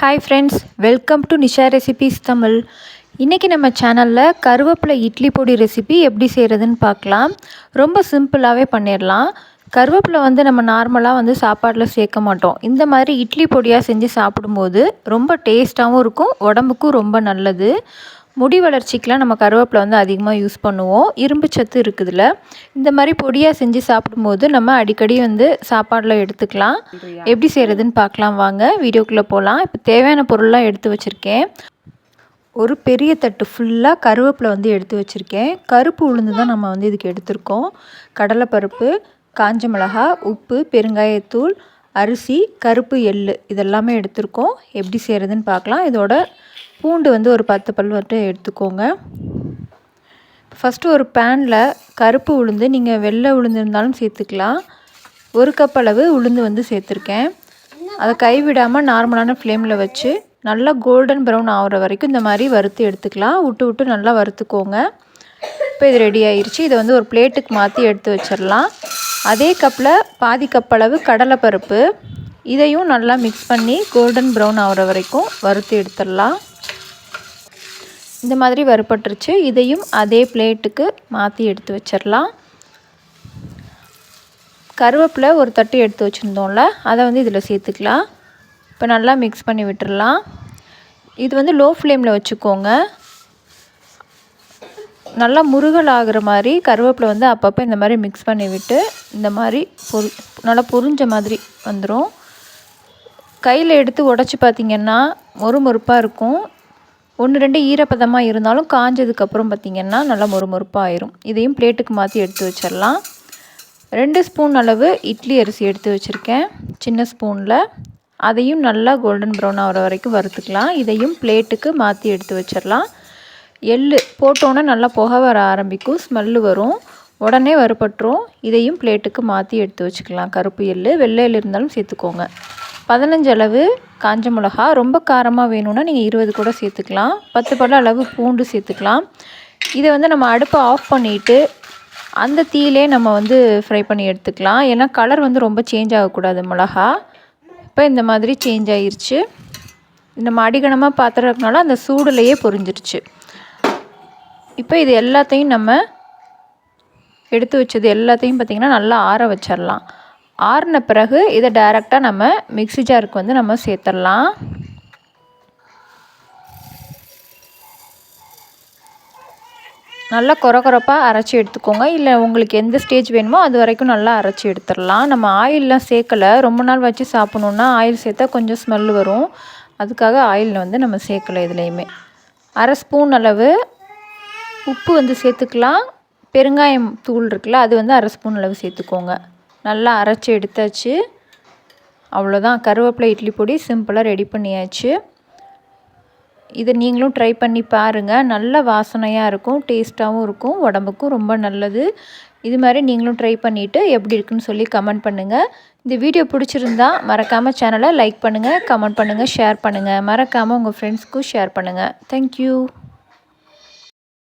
Hi friends welcome to Nisha recipes Tamil இன்றைக்கி நம்ம சேனலில் கருவேப்பிலை இட்லி பொடி ரெசிபி எப்படி செய்கிறதுன்னு பார்க்கலாம். ரொம்ப சிம்பிளாகவே பண்ணிடலாம் கருவேப்பிலை வந்து நம்ம நார்மலாக வந்து சாப்பாட்டில் சேர்க்க மாட்டோம். இந்த மாதிரி இட்லி பொடியாக செஞ்சு சாப்பிடும்போது ரொம்ப டேஸ்ட்டாகவும் இருக்கும் உடம்புக்கும் ரொம்ப நல்லது. முடி வளர்ச்சிக்கெலாம் நம்ம கருவேப்பிலை வந்து அதிகமாக யூஸ் பண்ணுவோம். இரும்பு சத்து இருக்குதுல இந்த மாதிரி பொடியாக செஞ்சு சாப்பிடும்போது நம்ம அடிக்கடி வந்து சாப்பாடில் எடுத்துக்கலாம். எப்படி செய்கிறதுன்னு பார்க்கலாம் வாங்க. வீடியோக்குள்ளே போகலாம் இப்போ தேவையான பொருள்லாம் எடுத்து வச்சுருக்கேன். ஒரு பெரிய தட்டு ஃபுல்லாக கருவேப்பிலை வந்து எடுத்து வச்சுருக்கேன். கருப்பு உளுந்து தான் நம்ம வந்து இதுக்கு எடுத்திருக்கோம். கடலைப்பருப்பு காஞ்ச மிளகா உப்பு பெருங்காயத்தூள் அரிசி கருப்பு எள் இதெல்லாமே எடுத்திருக்கோம். எப்படி செய்கிறதுன்னு பார்க்கலாம். இதோட பூண்டு வந்து ஒரு பத்து பல் மட்டும் எடுத்துக்கோங்க. ஃபஸ்ட்டு ஒரு பேனில் கருப்பு உளுந்து நீங்கள் வெள்ளை உளுந்து இருந்தாலும் சேர்த்துக்கலாம். ஒரு கப் அளவு உளுந்து வந்து சேர்த்துருக்கேன். அதை கைவிடாமல் நார்மலான ஃப்ளேமில் வச்சு நல்லா கோல்டன் ப்ரௌன் ஆகிற வரைக்கும் இந்த மாதிரி வறுத்து எடுத்துக்கலாம். விட்டு விட்டு நல்லா வறுத்துக்கோங்க. இப்போ இது ரெடி ஆயிடுச்சு இதை வந்து ஒரு பிளேட்டுக்கு மாற்றி எடுத்து வச்சிடலாம். அதே கப்பில் பாதி கப் அளவு கடலைப்பருப்பு இதையும் நல்லா மிக்ஸ் பண்ணி கோல்டன் ப்ரௌன் ஆகிற வரைக்கும் வறுத்து எடுத்துடலாம். இந்த மாதிரி வறுப்பட்டுருச்சு இதையும் அதே பிளேட்டுக்கு மாற்றி எடுத்து வச்சிடலாம். கருவேப்பிலை ஒரு தட்டு எடுத்து வச்சுருந்தோம்ல அதை வந்து இதில் சேர்த்துக்கலாம். இப்போ நல்லா மிக்ஸ் பண்ணி விட்டுடலாம். இது வந்து லோ ஃப்ளேமில் வச்சுக்கோங்க. நல்லா முருகல் ஆகிற மாதிரி கருவேப்பிலை வந்து அப்பப்போ இந்த மாதிரி மிக்ஸ் பண்ணி விட்டு இந்த மாதிரி பொரி நல்லா பொரிஞ்ச மாதிரி வந்துடும் கையில் எடுத்து உடச்சி பார்த்திங்கன்னா மொறுமொறுப்பாக இருக்கும். ஒன்று ரெண்டு ஈரப்பதமாக இருந்தாலும் காஞ்சதுக்கப்புறம் பார்த்திங்கன்னா நல்லா மொறுமொறுப்பாக ஆயிரும். இதையும் பிளேட்டுக்கு மாற்றி எடுத்து வச்சிடலாம் ரெண்டு ஸ்பூன் அளவு இட்லி அரிசி எடுத்து வச்சுருக்கேன். சின்ன ஸ்பூனில். அதையும் நல்லா கோல்டன் ப்ரௌன் ஆகிற வரைக்கும் வறுத்துக்கலாம். இதையும் பிளேட்டுக்கு மாற்றி எடுத்து வச்சிடலாம் எள் போட்டோன்னே நல்லா புகை வர ஆரம்பிக்கும். ஸ்மெல்லு வரும். உடனே வறுபட்டுரும். இதையும் பிளேட்டுக்கு மாற்றி எடுத்து வச்சுக்கலாம். கருப்பு எள் வெள்ளை எள் இருந்தாலும் சேர்த்துக்கோங்க. பதினஞ்சு அளவு காஞ்ச மிளகா ரொம்ப காரமாக வேணும்னா நீங்கள் இருபது கூட சேர்த்துக்கலாம். பத்து பல அளவு பூண்டு சேர்த்துக்கலாம். இதை வந்து நம்ம அடுப்பை ஆஃப் பண்ணிவிட்டு அந்த தீயிலே நம்ம வந்து ஃப்ரை பண்ணி எடுத்துக்கலாம். ஏன்னா கலர் வந்து ரொம்ப சேஞ்ச் ஆகக்கூடாது மிளகா. இப்போ இந்த மாதிரி சேஞ்ச் ஆகிருச்சு நம்ம அடிகனமாக பாத்திரம்னால அந்த சூடுலையே பொரிஞ்சிருச்சு இப்போ இது எல்லாத்தையும் நம்ம எடுத்து வச்சது எல்லாத்தையும் பார்த்திங்கன்னா நல்லா ஆற வச்சிடலாம் ஆறின பிறகு இதை டைரெக்டாக நம்ம மிக்சி ஜாருக்கு வந்து நம்ம சேர்த்துடலாம். நல்லா குறை குறைப்பாக அரைச்சி எடுத்துக்கோங்க. இல்லை உங்களுக்கு எந்த ஸ்டேஜ் வேணுமோ அது வரைக்கும் நல்லா அரைச்சி எடுத்துடலாம். நம்ம ஆயிலெலாம் சேர்க்கலை. ரொம்ப நாள் வச்சு சாப்பிட்ணுன்னா ஆயில் சேர்த்தா கொஞ்சம் ஸ்மெல் வரும். அதுக்காக ஆயில் வந்து நம்ம சேர்க்கலை இதுலேயுமே அரை ஸ்பூன் அளவு உப்பு வந்து சேர்த்துக்கலாம். பெருங்காயம் தூள் இருக்குல்ல அது வந்து அரை ஸ்பூன் அளவு சேர்த்துக்கோங்க. நல்லா அரைச்சி எடுத்தாச்சு. அவ்வளோதான் கருவேப்பிலை இட்லி பொடி சிம்பிளாக ரெடி பண்ணியாச்சு. இதை நீங்களும் ட்ரை பண்ணி பாருங்கள் நல்ல வாசனையாக இருக்கும் டேஸ்ட்டாகவும் இருக்கும் உடம்புக்கும் ரொம்ப நல்லது. இது மாதிரி நீங்களும் ட்ரை பண்ணிவிட்டு எப்படி இருக்குன்னு சொல்லி கமெண்ட் பண்ணுங்கள் இந்த வீடியோ பிடிச்சிருந்தா மறக்காமல் சேனலை லைக் பண்ணுங்கள் கமெண்ட் பண்ணுங்கள் ஷேர் பண்ணுங்கள் மறக்காமல் உங்கள் ஃப்ரெண்ட்ஸ்க்கும் ஷேர் பண்ணுங்கள் தேங்க்யூ